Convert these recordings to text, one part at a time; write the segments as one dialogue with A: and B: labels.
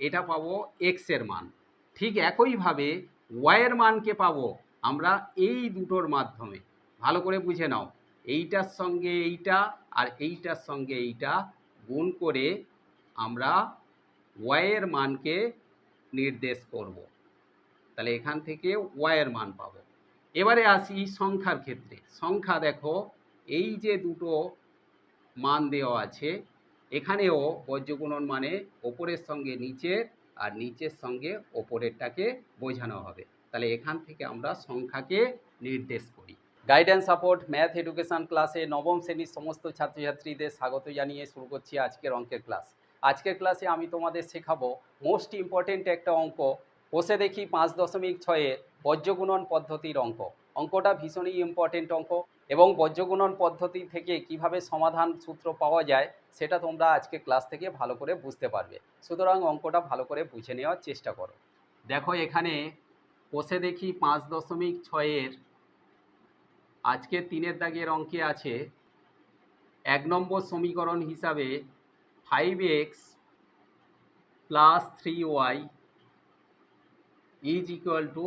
A: এটা পাবো এক্সের মান। ঠিক একইভাবে ওয়াইয়ের মানকে পাবো আমরা এই দুটোর মাধ্যমে। ভালো করে বুঝে নাও। এইটার সঙ্গে এইটা আর এইটার সঙ্গে এইটা গুণ করে আমরা ওয়াইয়ের মানকে নির্দেশ করব। তাহলে এখান থেকে ওয়াইয়ের মান পাবো। এবারে আসি সংখ্যার ক্ষেত্রে। সংখ্যা দেখো, এই যে দুটো মান দেওয়া আছে এখানেও বজ্রগুণন মানে ওপরের সঙ্গে নিচের আর নিচের সঙ্গে ওপরেরটাকে বোঝানো হবে। তাহলে এখান থেকে আমরা সংখ্যাকে নির্দেশ করি। গাইডেন্স সাপোর্ট ম্যাথ এডুকেশন ক্লাসে নবম শ্রেণির সমস্ত ছাত্রছাত্রীদের স্বাগত জানিয়ে শুরু করছি আজকের অঙ্কের ক্লাস আজকের ক্লাসে আমি তোমাদের শেখাবো মোস্ট ইম্পর্টেন্ট একটা অঙ্ক। বসে দেখি পাঁচ দশমিক ছয়ে বজ্রগুণন পদ্ধতির অঙ্ক। অঙ্কটা ভীষণই ইম্পর্টেন্ট অঙ্ক। এবং বজ্রগুণন পদ্ধতি থেকে কীভাবে সমাধান সূত্র পাওয়া যায়, সেটা তোমরা আজকে ক্লাস থেকে ভালো করে বুঝতে পারবে। সুতরাং অঙ্কটা ভালো করে বুঝে নেওয়ার চেষ্টা করো। দেখো এখানে বসে দেখি পাঁচ দশমিক ছয়ের, আজকে তিনের দাগের অঙ্কে আছে, এক নম্বর সমীকরণ হিসাবে five X plus three Y is equal to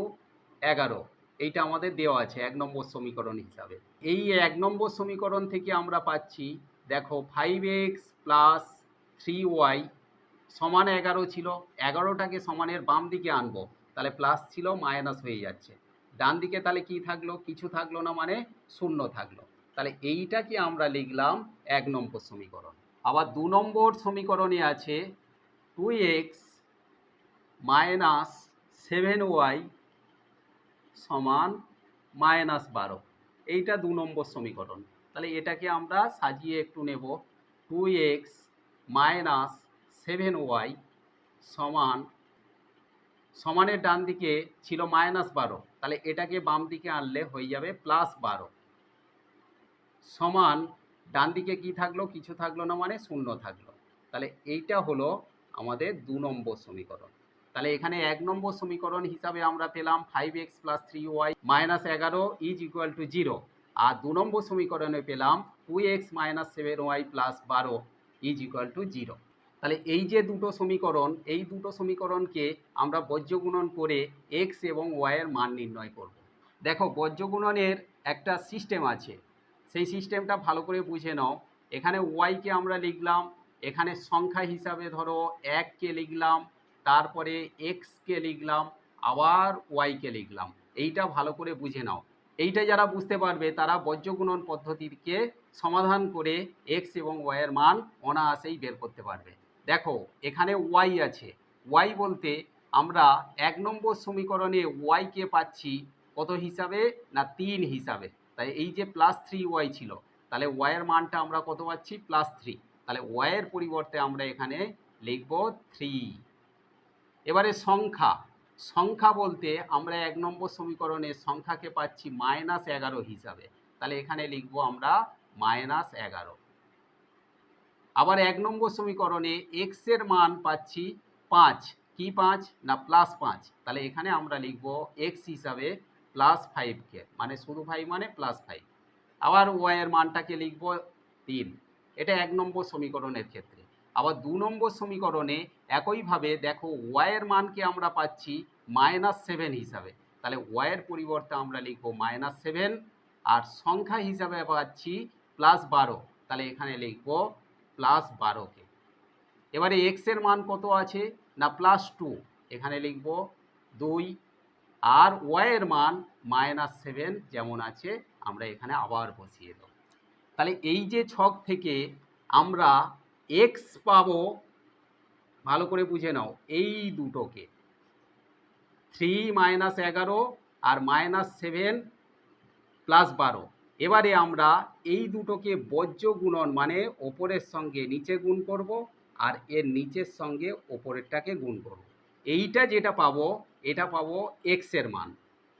A: এগারো। এইটা আমাদের দেওয়া আছে এক নম্বর সমীকরণ হিসাবে। এই এক নম্বর সমীকরণ থেকে আমরা পাচ্ছি, দেখো five X plus three Y সমান এগারো ছিল, এগারোটাকে সমানের বাম দিকে আনব, তাহলে প্লাস ছিল মাইনাস হয়ে যাচ্ছে। ডান দিকে তাহলে কি থাকল? কিছু থাকল না মানে শূন্য থাকল। তাহলে এইটাকে আমরা লিখলাম এক নম্বর সমীকরণ। আবার দু নম্বর সমীকরণে আছে two X minus seven Y সমান মাইনাস বারো। এইটা দু নম্বর সমীকরণ। তাহলে এটাকে আমরা সাজিয়ে একটু নেব। Two X minus seven Y সমান, সমানের ডান দিকে ছিল মাইনাস বারো। তাহলে এটাকে বাম দিকে আনলে হয়ে যাবে প্লাস বারো। সমান, ডান দিকে কি থাকল, কিছু থাকল না মানে শূন্য থাকল। তাহলে এইটা হলো আমাদের দু নম্বর সমীকরণ। তাহলে এখানে এক নম্বর সমীকরণ হিসাবে আমরা পেলাম five X plus three Y minus এগারো ইজ ইকুয়াল টু জিরো আর দু নম্বর সমীকরণে পেলাম two X minus seven Y plus বারো ইজ ইকুয়াল টু জিরো তাহলে এই যে দুটো সমীকরণ, এই দুটো সমীকরণকে আমরা বজ্রগুণন করে এক্স এবং ওয়াইয়ের মান নির্ণয় করব। দেখো বজ্রগুণনের একটা সিস্টেম আছে, সেই সিস্টেমটা ভালো করে বুঝে নাও। এখানে ওয়াইকে আমরা লিখলাম, এখানে সংখ্যা হিসাবে ধরো এককে লিখলাম তারপরে এক্সকে লিখলাম, আবার ওয়াইকে লিখলাম। এইটা ভালো করে বুঝে নাও। এইটা যারা বুঝতে পারবে, তারা বজ্রগুণন পদ্ধতিকে সমাধান করে এক্স এবং ওয়াইয়ের মান অনায়াসেই বের করতে পারবে। দেখো, এখানে ওয়াই আছে। ওয়াই বলতে আমরা এক নম্বর সমীকরণে ওয়াইকে পাচ্ছি কত হিসাবে? না, তিন হিসাবে। তাই এই যে প্লাস থ্রি ওয়াই ছিল, তাহলে ওয়াইয়ের মানটা আমরা কত পাচ্ছি? প্লাস থ্রি তাহলে ওয়াইয়ের পরিবর্তে আমরা এখানে লিখব থ্রি এবারে সংখ্যা। সংখ্যা বলতে আমরা এক নম্বর সমীকরণে সংখ্যাকে পাচ্ছি মাইনাস এগারো হিসাবে। তাহলে এখানে লিখব আমরা মাইনাস এগারো। আবার এক নম্বর সমীকরণে এক্সের মান পাচ্ছি পাঁচ। কি পাঁচ? না প্লাস পাঁচ। তাহলে এখানে আমরা লিখব এক্স হিসাবে প্লাস ফাইভকে মানে শুধু ফাইভ মানে প্লাস ফাইভ আবার ওয়াই এর মানটাকে লিখব তিন। এটা এক নম্বর সমীকরণের ক্ষেত্রে। আবার দু নম্বর সমীকরণে একইভাবে দেখো ওয়াইয়ের মানকে আমরা পাচ্ছি মাইনাস সেভেন হিসাবে। তাহলে ওয়াইয়ের পরিবর্তে আমরা লিখব মাইনাস সেভেন আর সংখ্যা হিসাবে পাচ্ছি প্লাস বারো। তাহলে এখানে লিখব প্লাস বারোকে। এবারে এক্সের মান কত আছে? না প্লাস টু এখানে লিখব দুই। আর ওয়াইয়ের মান মাইনাস সেভেন যেমন আছে, আমরা এখানে আবার বসিয়ে দেব। তাহলে এই যে ছক থেকে আমরা এক্স পাবো, ভালো করে বুঝে নাও, এই দুটোকে। থ্রি মাইনাস এগারো আর মাইনাস সেভেন প্লাস বারো। এবারে আমরা এই দুটোকে বজ্র গুণন মানে ওপরের সঙ্গে নিচে গুণ করব আর এর নিচের সঙ্গে ওপরেরটাকে গুণ করব। এইটা যেটা পাবো, এটা পাবো এক্সের মান।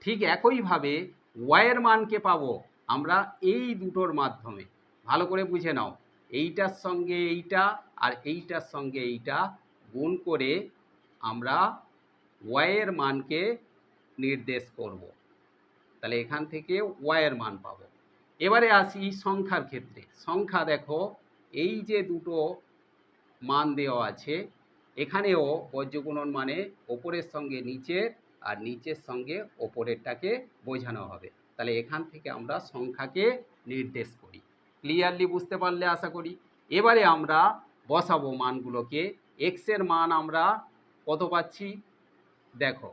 A: ঠিক একইভাবে ওয়াইয়ের মানকে পাবো আমরা এই দুটোর মাধ্যমে। ভালো করে বুঝে নাও। এইটার সঙ্গে এইটা আর এইটার সঙ্গে এইটা গুণ করে আমরা ওয়াইয়ের মানকে নির্দেশ করব। তাহলে এখান থেকে ওয়াইয়ের মান পাবো। এবারে আসি সংখ্যার ক্ষেত্রে। সংখ্যা দেখো, এই যে দুটো মান দেওয়া আছে, এখানেও বজ্রগুণন মানে ওপরের সঙ্গে নিচের আর নিচের সঙ্গে ওপরেরটাকে বোঝানো হবে। তাহলে এখান থেকে আমরা সংখ্যাকে নির্দেশ করি। ক্লিয়ারলি বুঝতে পারলে আশা করি। এবারে আমরা বসাবো মানগুলোকে। এক্সের মান আমরা কত পাচ্ছি? দেখো,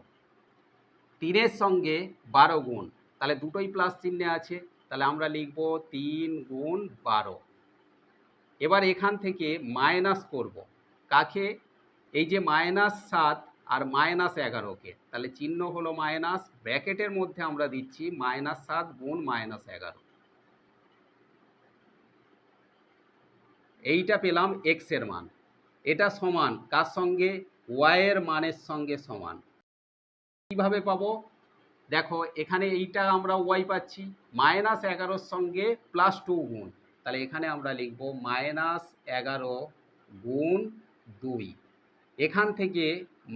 A: তিনের সঙ্গে বারো গুণ। তাহলে দুটোই প্লাস চিহ্নে আছে। তাহলে আমরা লিখব তিন গুণ বারো। এবার এখান থেকে মাইনাস করব। কাকে? এই যে মাইনাস সাত আর মাইনাস এগারোকে। তাহলে চিহ্ন হলো মাইনাস ব্র্যাকেটের মধ্যে আমরা দিচ্ছি মাইনাস সাত গুণ মাইনাস এগারো। এইটা পেলাম এক্সের মান। এটা সমান কার সঙ্গে? ওয়াই এর মানের সঙ্গে সমান। কীভাবে পাবো? দেখো, এখানে এইটা আমরা ওয়াই পাচ্ছি মাইনাস এগারোর সঙ্গে প্লাস টু গুণ। তাহলে এখানে আমরা লিখব মাইনাস এগারো গুণ দুই। এখান থেকে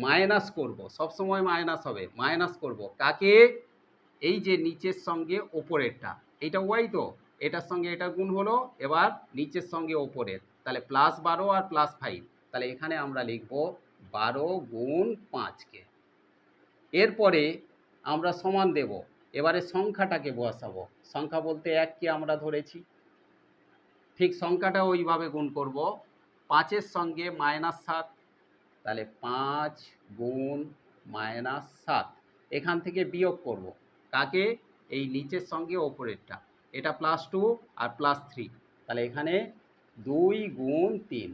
A: মাইনাস করব। সবসময় মাইনাস হবে। মাইনাস করব। কাকে? এই যে নিচের সঙ্গে ওপরেরটা। এটা ওয়াই তো? এটার সঙ্গে এটা গুণ হলো, এবার নিচের সঙ্গে ওপরের। তাহলে প্লাস বারো আর প্লাস ফাইভ তাহলে এখানে আমরা লিখব বারো গুণ পাঁচকে। এরপরে আমরা সমান দেব। এবারে সংখ্যাটাকে বসাবো। সংখ্যা বলতে এককে আমরা ধরেছি। ঠিক সংখ্যাটা ওইভাবে গুণ করব। পাঁচের সঙ্গে মাইনাস সাত। তাহলে পাঁচ গুণ মাইনাস সাত। এখান থেকে বিয়োগ করব। কাকে? এই নিচের সঙ্গে ওপরেরটা। এটা প্লাস টু আর প্লাস থ্রি তাহলে এখানে দুই গুণ তিন।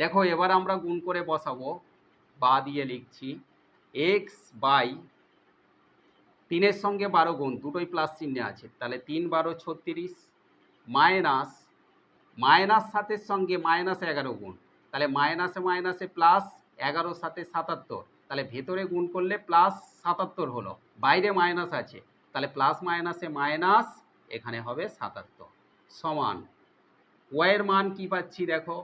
A: দেখো, এবার আমরা গুণ করে বসাবো। বা দিয়ে লিখছি এক্স বাই তিনের সঙ্গে বারো গুণ, দুটোই প্লাস চিহ্নে আছে। তাহলে তিন বারো ছত্রিশ মাইনাস মাইনাস সাতের সঙ্গে মাইনাস এগারো গুণ। তাহলে মাইনাসে মাইনাসে প্লাস এগারো সাথে সাতাত্তর। তাহলে ভেতরে গুণ করলে প্লাস সাতাত্তর হলো। বাইরে মাইনাস আছে। তাহলে প্লাস মাইনাসে মাইনাস এখানে হবে সাতাত্তর। সমান। ওয়ের মান কি পাচ্ছি দেখো?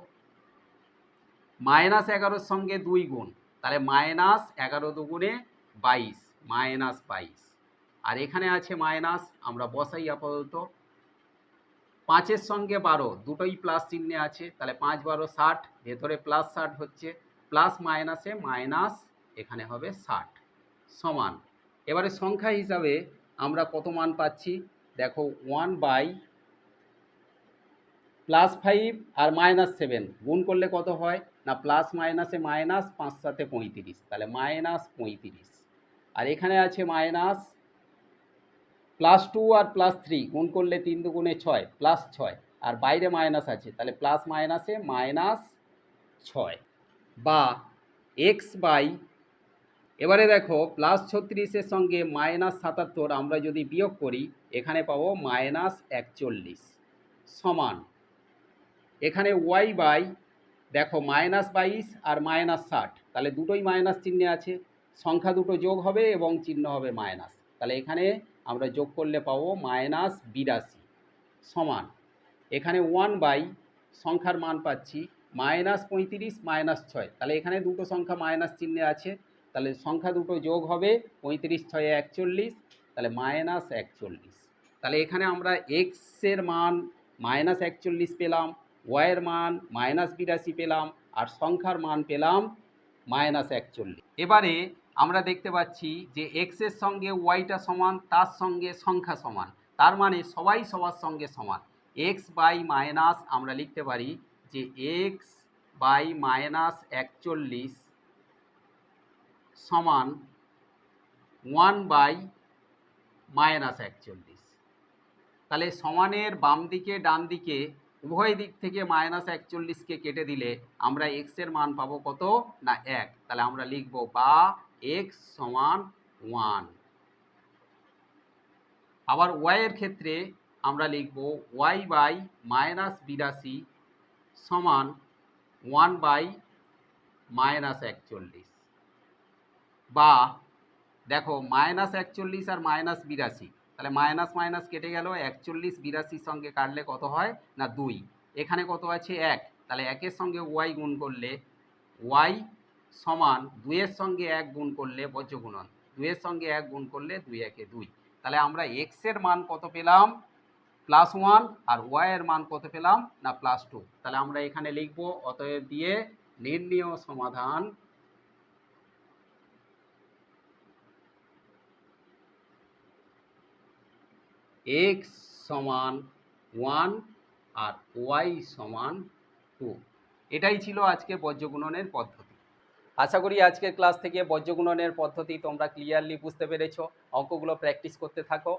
A: মাইনাস এগারোর সঙ্গে দুই গুণ। তাহলে মাইনাস এগারো দুগুণে বাইশ মাইনাস বাইশ। আর এখানে আছে মাইনাস আমরা বসাই আপাতত। পাঁচের সঙ্গে বারো, দুটোই প্লাস চিহ্নে আছে। তাহলে পাঁচ, বারো, ষাট, ভেতরে প্লাস ষাট হচ্ছে। প্লাস মাইনাসে মাইনাস এখানে হবে ষাট। সমান। এবারে সংখ্যা হিসাবে আমরা কত মান পাচ্ছি? দেখো ওয়ান বাই প্লাস ফাইভ আর মাইনাস সেভেন গুণ করলে কত হয়? না প্লাস মাইনাসে মাইনাস পাঁচ সাথে পঁয়ত্রিশ। তাহলে মাইনাস পঁয়ত্রিশ। আর এখানে আছে মাইনাস প্লাস টু আর প্লাস থ্রি গুণ করলে তিন দুগুণে ছয় প্লাস ছয়। আর বাইরে মাইনাস আছে, তাহলে প্লাস মাইনাসে মাইনাস ছয়। বা এক্স বাই এবারে দেখো প্লাস ছত্রিশের সঙ্গে মাইনাস সাতাত্তর আমরা যদি বিয়োগ করি, এখানে পাবো মাইনাস একচল্লিশ সমান। এখানে ওয়াই বাই দেখো মাইনাস বাইশ আর মাইনাস ষাট, তাহলে দুটোই মাইনাস চিহ্নে আছে। সংখ্যা দুটো যোগ হবে এবং চিহ্ন হবে মাইনাস তাহলে এখানে আমরা যোগ করলে পাবো মাইনাস বিরাশি সমান। এখানে ওয়ান বাই সংখ্যার মান পাচ্ছি মাইনাস পঁয়ত্রিশ মাইনাস ছয়। তাহলে এখানে দুটো সংখ্যা মাইনাস চিহ্নে আছে। তাহলে সংখ্যা দুটো যোগ হবে পঁয়ত্রিশ ছয়ে একচল্লিশ, তাহলে মাইনাস একচল্লিশ। তাহলে এখানে আমরা এক্সের মান মাইনাস একচল্লিশ পেলাম ওয়াইয়ের মান মাইনাস বিরাশি পেলাম, আর সংখ্যার মান পেলাম মাইনাস একচল্লিশ। এবারে আমরা দেখতে পাচ্ছি যে এক্সের সঙ্গে ওয়াইটা সমান, তার সঙ্গে সংখ্যা সমান, তার মানে সবাই সবার সঙ্গে সমান। এক্স বাই মাইনাস আমরা লিখতে পারি যে এক্স বাই মাইনাস একচল্লিশ সমান ওয়ান বাই মাইনাস একচল্লিশ। তাহলে সমানের বাম দিকে, ডান দিকে, উভয় দিক থেকে মাইনাস একচল্লিশকে কেটে দিলে আমরা এক্সের মান পাবো কত? না, এক। তাহলে আমরা লিখব বা এক্স সমান ওয়ান আবার ওয়াইয়ের ক্ষেত্রে আমরা লিখব ওয়াই বাই মাইনাস বিরাশি সমান ওয়ান বাই মাইনাস একচল্লিশ। বা দেখো মাইনাস একচল্লিশ আর মাইনাস বিরাশি। তাহলে মাইনাস মাইনাস কেটে গেল, একচল্লিশ বিরাশির সঙ্গে কাটলে কত হয়? না, দুই। এখানে কত আছে? এক। তাহলে একের সঙ্গে ওয়াই গুণ করলে ওয়াই সমান দুইয়ের সঙ্গে এক গুণ করলে বজ্রগুণন। দুইয়ের সঙ্গে এক গুণ করলে দুই একে দুই। তাহলে আমরা এক্সের মান কত পেলাম? প্লাস ওয়ান আর ওয়াইয়ের মান কত পেলাম? না প্লাস টু তাহলে আমরা এখানে লিখব, অতএব দিয়ে নির্ণীয় সমাধান এক্স সমান ওয়ান আর ওয়াই সমান টু এটাই ছিল আজকে বজ্রগুণনের পদ্ধতি। আশা করি আজকের ক্লাস থেকে বজ্রগুণনের পদ্ধতি তোমরা ক্লিয়ারলি বুঝতে পেরেছ। অঙ্কগুলো প্র্যাকটিস করতে থাকো।